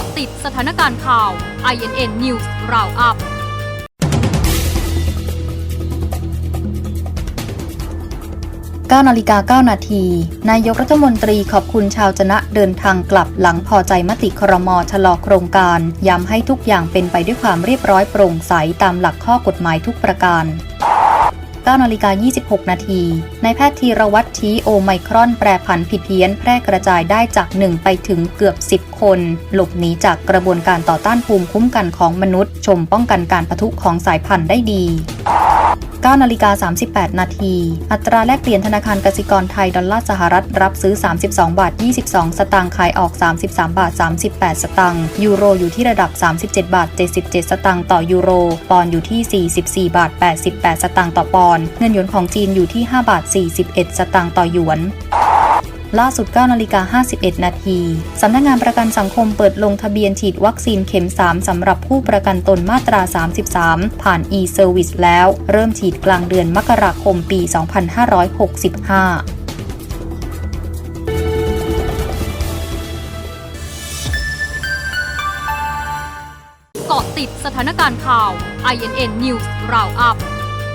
าะติดสถานการณ์ข่าว INN News Roundup 9นาฬิกา 9 นาที นายกรัฐมนตรีขอบคุณชาวจนะเดินทางกลับหลังพอใจมติครมชะลอโครงการ ย้ำให้ทุกอย่างเป็นไปด้วยความเรียบร้อยโปร่งใสตามหลักข้อกฎหมายทุกประการ 9นาฬิกา26 นาทีนายแพทย์ธีรวัตรชี้โอไมครอนแปรผันผิดเพี้ยน แพร่กระจายได้จาก 1 ไปถึงเกือบ 10 คน หลบหนีจากกระบวนการต่อต้านภูมิคุ้มกันของมนุษย์ ชมป้องกันการปะทุของสายพันธุ์ได้ดี 9นาฬิกา38 นาที อัตราแลกเปลี่ยนธนาคารกสิกรไทย ดอลลาร์สหรัฐ รับซื้อ 32 บาท 22 สตางค์ ขายออก 33 บาท 38 สตางค์ ยูโรอยู่ที่ระดับ 37 บาท 77 สตางค์ต่อยูโร ปอนด์อยู่ที่ 44 บาท 88 สตางค์ต่อปอนด์ เงินหยวนของจีนอยู่ที่ 5 บาท 41 สตางค์ต่อหยวน ล่าสุด9นาฬิกา51 นาทีสำนักงานประกันสังคมเปิดลงทะเบียนฉีดวัคซีนเข็ม 3 สำหรับผู้ประกันตนมาตรา 33 ผ่าน e-service แล้ว เริ่มฉีดกลางเดือนมกราคมปี 2565เกาะติดสถานการณ์ข่าว INN News Roundup